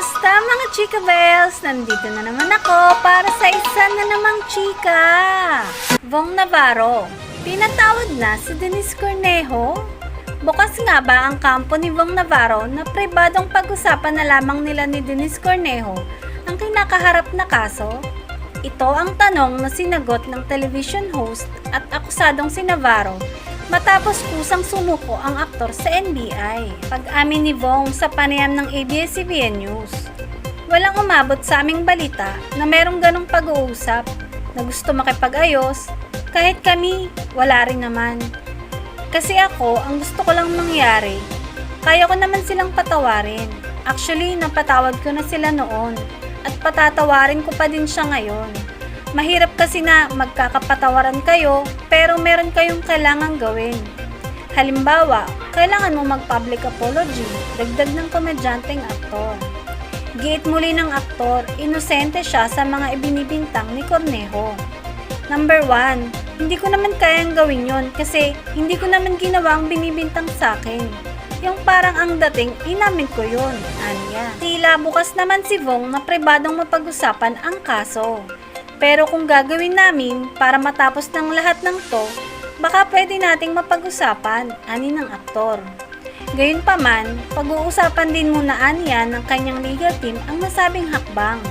Kamusta mga chika bells? Nandito na naman ako para sa isa na namang chika. Vong Navarro, pinatawad na si Denise Cornejo? Bukas nga ba ang kampo ni Vong Navarro na pribadong pag-usapan na lamang nila ni Denise Cornejo ang kinakaharap na kaso? Ito ang tanong na sinagot ng television host at akusadong si Navarro matapos kusang sumuko ang aktor sa NBI. Pag-amin ni Vong sa panayam ng ABS-CBN News. Walang umabot sa aming balita na merong ganong pag-uusap na gusto makipag-ayos kahit kami wala rin naman. Kasi ako, ang gusto ko lang mangyari, kaya ko naman silang patawarin. Actually, napatawad ko na sila noon at patatawarin ko pa din siya ngayon. Mahirap kasi na magkakapatawaran kayo pero meron kayong kailangan gawin. Halimbawa, kailangan mo mag-public apology, dagdag ng komedyanteng aktor. Giit muli ng aktor, inosente siya sa mga ibinibintang ni Cornejo. Number 1, hindi ko naman kayang gawin yon kasi hindi ko naman ginawa ang binibintang sa akin. Yung parang ang dating, inamin ko yun, Anya. Tila bukas naman si Vong na pribadong mapag-usapan ang kaso. Pero kung gagawin namin para matapos ng lahat ng to, baka pwede nating mapag-usapan, ani ng aktor. Gayunpaman, pag-uusapan din muna aniya ng kanyang legal team ang nasabing hakbang.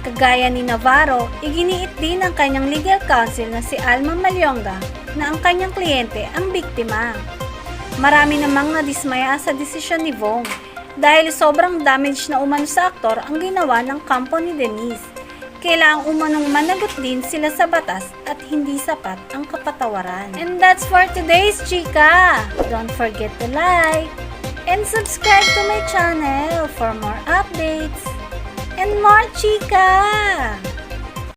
Kagaya ni Navarro, iginiit din ng kanyang legal counsel na si Alma Malyonga na ang kanyang kliyente ang biktima. Marami namang nadismaya sa desisyon ni Vong dahil sobrang damage na umano sa aktor ang ginawa ng kampo ni Denise. Kailangang umanong managot din sila sa batas at hindi sapat ang kapatawaran. And that's for today's chika! Don't forget to like and subscribe to my channel for more updates and more chika!